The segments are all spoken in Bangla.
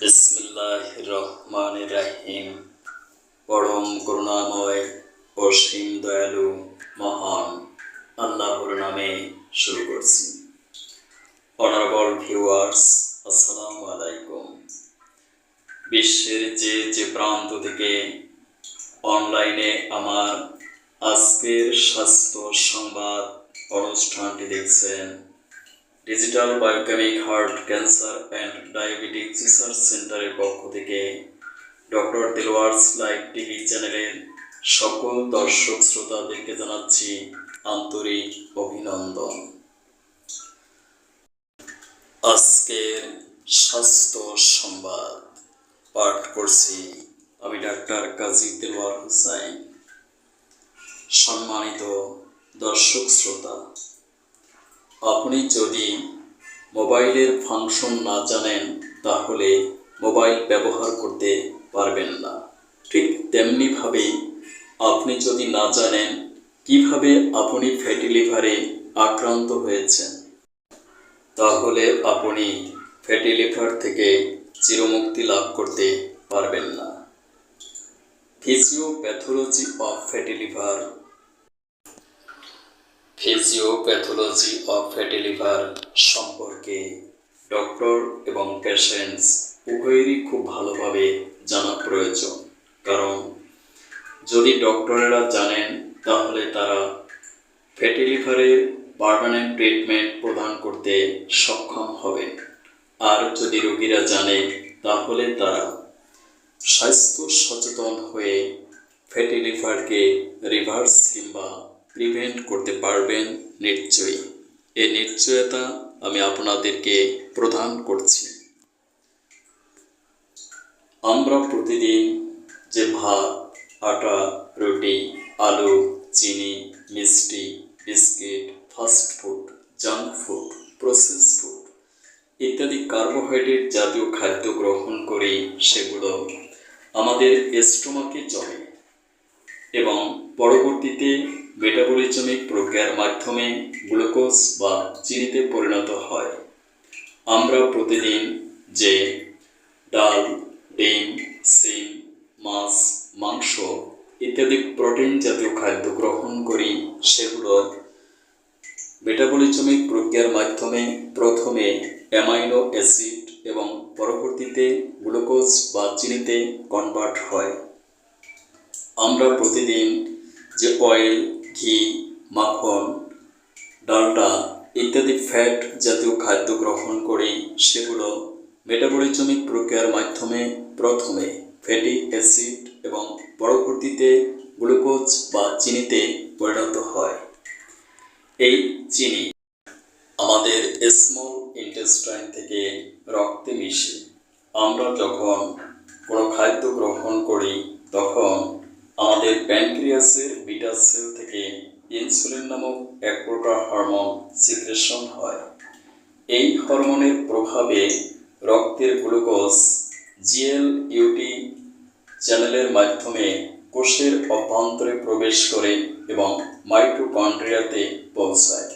বিসমিল্লাহ পরম করুণাময় অসীম দয়ালু মহান আল্লাহর নামে শুরু করছি। অনারেবল ভিউয়ার্স আসসালামু আলাইকুম। বিশ্বের যে যে প্রান্ত থেকে অনলাইনে আমার আজকের স্বাস্থ্য সংবাদ অনুষ্ঠানটি দেখছেন digital biochemic heart cancer and diabetic research সেন্টারের পক্ষ থেকে ডক্টর দিলওয়ার্স লাইভ টিভি চ্যানেলের সকল দর্শক শ্রোতাদেরকে জানাচ্ছি আন্তরিক অভিনন্দন। আজকের স্বাস্থ্য সংবাদ পাঠ করছি আমি ডাক্তার কাজী দেলোয়ার হুসাইন। সম্মানিত দর্শক শ্রোতা আপনি যদি মোবাইলের ফাংশন না জানেন, তাহলে মোবাইল ব্যবহার করতে পারবেন না। ঠিক তেমনিভাবে আপনি যদি না জানেন, কীভাবে আপনি ফ্যাটি লিভারে আক্রান্ত হয়েছেন, তাহলে আপনি ফ্যাটি লিভার থেকে চিরমুক্তি লাভ করতে পারবেন না। Physiopathology of fatty liver physiopathology of fatty liver সম্পর্কে ডক্টর এবং পেশেন্টস উভয়েরই খুব ভালোভাবে জানা প্রয়োজন। কারণ, যদি ডক্টরেরা জানেন, তাহলে তারা ফ্যাটি লিভারের পারমানেন্ট ট্রিটমেন্ট প্রদান করতে সক্ষম হবে আর যদি রোগীরা জানে, তাহলে তারা স্বাস্থ্য সচেতন হয়ে ফ্যাটি লিভারকে রিভার্স কিংবা প্রিভেন্ট করতে পারবেন নিশ্চয়ই। এ নিশ্চয়তা আমি আপনাদেরকে প্রদান করছি। আমরা প্রতিদিন যে ভাত, আটা, রুটি, আলু, চিনি, মিষ্টি, biscuit, fast food, junk food, process food ইত্যাদি কার্বোহাইড্রেট জাতীয় খাদ্য গ্রহণ করি সেগুলো আমাদের স্টোমাকে জমে এবং পরবর্তীতে মেটাবলিজমিক প্রক্রিয়ার মাধ্যমে গ্লুকোজ বা চিনিতে পরিণত হয়। আমরা প্রতিদিন যে ডাল, ডিম, সিম, মাছ, মাংস ইত্যাদি প্রোটিন জাতীয় খাদ্য গ্রহণ করি, সেগুলো মেটাবলিজমিক প্রক্রিয়ার মাধ্যমে প্রথমে অ্যামাইনো অ্যাসিড এবং পরবর্তীতে গ্লুকোজ বা চিনিতে কনভার্ট হয়। আমরা প্রতিদিন যে অয়েল ঘি, মাখন ডালটা ইত্যাদি ফ্যাট জাতীয় খাদ্য গ্রহণ করি। সেগুলো মেটাবলিজমিক প্রক্রিয়ার মাধ্যমে প্রথমে ফ্যাটি অ্যাসিড এবং পরবর্তীতে গ্লুকোজ বা চিনিতে পরিণত হয়। এই চিনি আমাদের স্মল ইন্টেস্টাইন থেকে রক্তে মিশে। আমরা যখন কোনো খাদ্য গ্রহণ করি, তখন আমাদের প্যানক্রিয়াসের বিটা সেল থেকে ইনসুলিন নামক এক প্রকার হরমোন সিক্রেশন হয়। এই হরমোনের প্রভাবে রক্তের গ্লুকোজ জিএল ইউটি চ্যানেলের মাধ্যমে কোষের অভ্যন্তরে প্রবেশ করে এবং মাইটোকন্ড্রিয়াতে পৌঁছায়।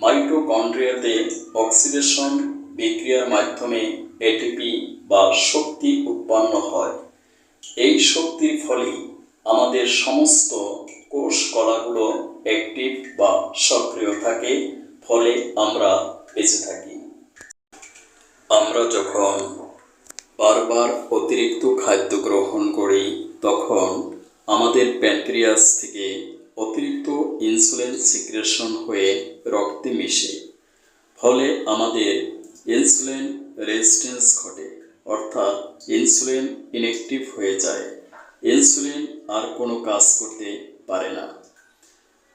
মাইটোকন্ড্রিয়াতে অক্সিডেশন বিক্রিয়ার মাধ্যমে এটিপি বা শক্তি উৎপন্ন হয়। এই শক্তির ফলেই আমাদের সমস্ত কোষ কলাগুলো অ্যাক্টিভ বা সক্রিয় থাকে, ফলে আমরা বেঁচে থাকি। আমরা যখন বারবার অতিরিক্ত খাদ্য গ্রহণ করি, তখন আমাদের প্যানক্রিয়াস থেকে অতিরিক্ত ইনসুলিন সিক্রেশন হয়ে রক্তে মিশে। ফলে আমাদের ইনসুলিন রেজিস্ট্যান্স ঘটে, অর্থাৎ ইনসুলিন ইনঅ্যাক্টিভ হয়ে যায়। কোনো কাজ করতে পারে না।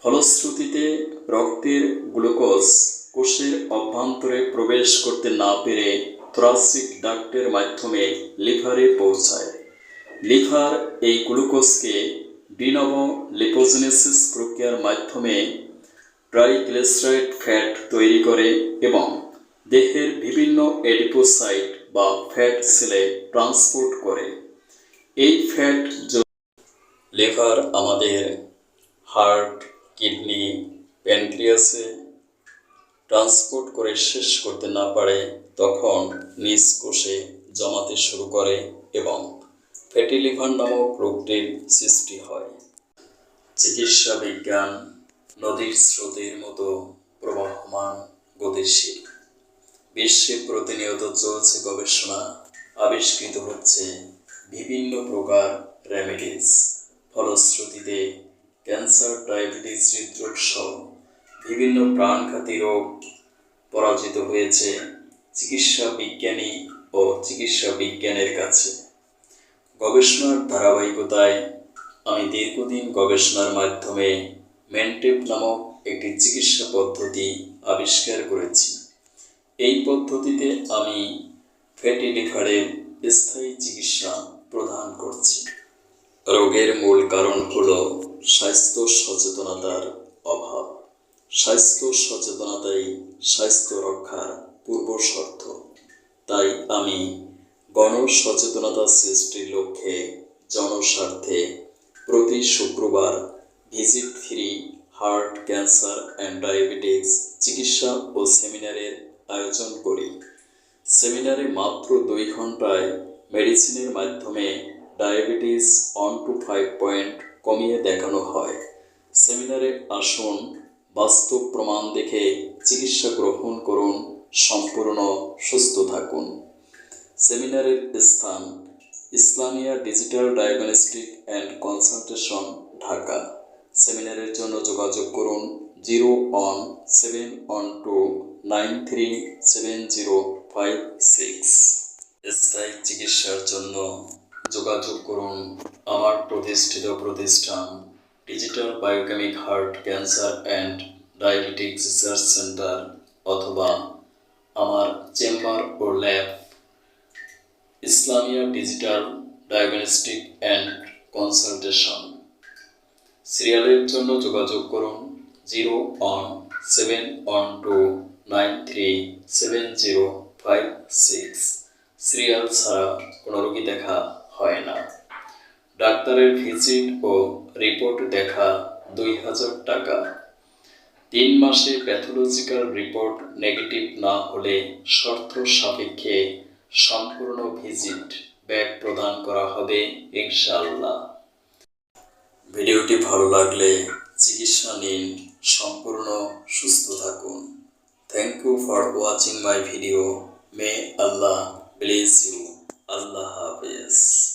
ফলশ্রুতিতে রক্তের গ্লুকোজ কোষের অভ্যন্তরে প্রবেশ করতে না পেরে থ্রাসিক ডাক্টের মাধ্যমে লিভারে পৌঁছায়। লিভার এই গ্লুকোজকে ডিনব লিপোজেনেসিস প্রক্রিয়ার মাধ্যমে ট্রাইগ্লিসারাইড ফ্যাট তৈরি করে এবং দেহের বিভিন্ন এডিপোসাইট বা ফ্যাট সেলে ট্রান্সপোর্ট করে। এই ফ্যাট লিভার, আমাদের হার্ট, কিডনি, প্যানক্রিয়াসে ট্রান্সপোর্ট করে শেষ করতে না পারে, তখন নিজ কোষে জমাতে শুরু করে এবং ফ্যাটি লিভার নামক রোগটির সৃষ্টি হয়। চিকিৎসা বিজ্ঞান নদীর স্রোতের মতো প্রবাহমান গতিশীল বিশ্বে প্রতিনিয়ত চলছে গবেষণা, আবিষ্কৃত হচ্ছে বিভিন্ন প্রকার রেমেডিস। বিভিন্ন প্রাণঘাতী রোগ পরাজিত হয়েছে চিকিৎসা বিজ্ঞানী ও চিকিৎসা বিজ্ঞানের কাছে। গবেষণার ধারাবাহিকতায় আমি দীর্ঘদিন গবেষণার মাধ্যমে মেন্টেপ নামক একটি চিকিৎসা পদ্ধতি আবিষ্কার করেছি। এই পদ্ধতিতে আমি ফ্যাটি লিভারের স্থায়ী চিকিৎসা প্রদান করছি। রোগের মূল কারণ হল স্বাস্থ্য সচেতনতার অভাব। স্বাস্থ্য সচেতনতাই স্বাস্থ্য রক্ষার পূর্ব শর্ত। তাই আমি গণ সচেতনতা সৃষ্টির লক্ষ্যে জনস্বার্থে প্রতি শুক্রবার visit free heart cancer and diabetes চিকিৎসা ও সেমিনারের আয়োজন করি। সেমিনারে মাত্র দুই ঘন্টায় মেডিসিনের মাধ্যমে diabetes one two five point কমিয়ে দেখানো হয়। সেমিনারে আসুন, বাস্তব প্রমাণ দেখে চিকিৎসা গ্রহণ করুন, সম্পূর্ণ সুস্থ থাকুন। সেমিনারের স্থান, Islamia digital diagnostic and consultation, Dhaka. সেমিনারের জন্য যোগাযোগ করুন, zero one seven one two nine three seven zero five six. স্থায়ী চিকিৎসার জন্য যোগাযোগ করুন। আমার প্রতিষ্ঠিত প্রতিষ্ঠান digital biochemic heart cancer and diabetics research centre অথবা আমার chamber O lab, Islamia digital diagnostic and consultation সিরিয়ালের জন্য যোগাযোগ করুন zero one seven one two nine three seven zero five six. Serial ছাড়া কোনো রোগী দেখা হয় না। ডাক্তারের ভিজিট ও রিপোর্ট দেখা দুই হাজার টাকা। তিন মাসে প্যাথোলজিক্যাল রিপোর্ট নেগেটিভ না হলে শর্ত সাপেক্ষে সম্পূর্ণ ভিজিট ব্যাগ প্রদান করা হবে ইনশাআল্লাহ। ভিডিওটি ভালো লাগলে চিকিৎসা নিন, সম্পূর্ণ সুস্থ থাকুন। Thank you for watching my video may Allah bless you আল্লাহ হাফেজ।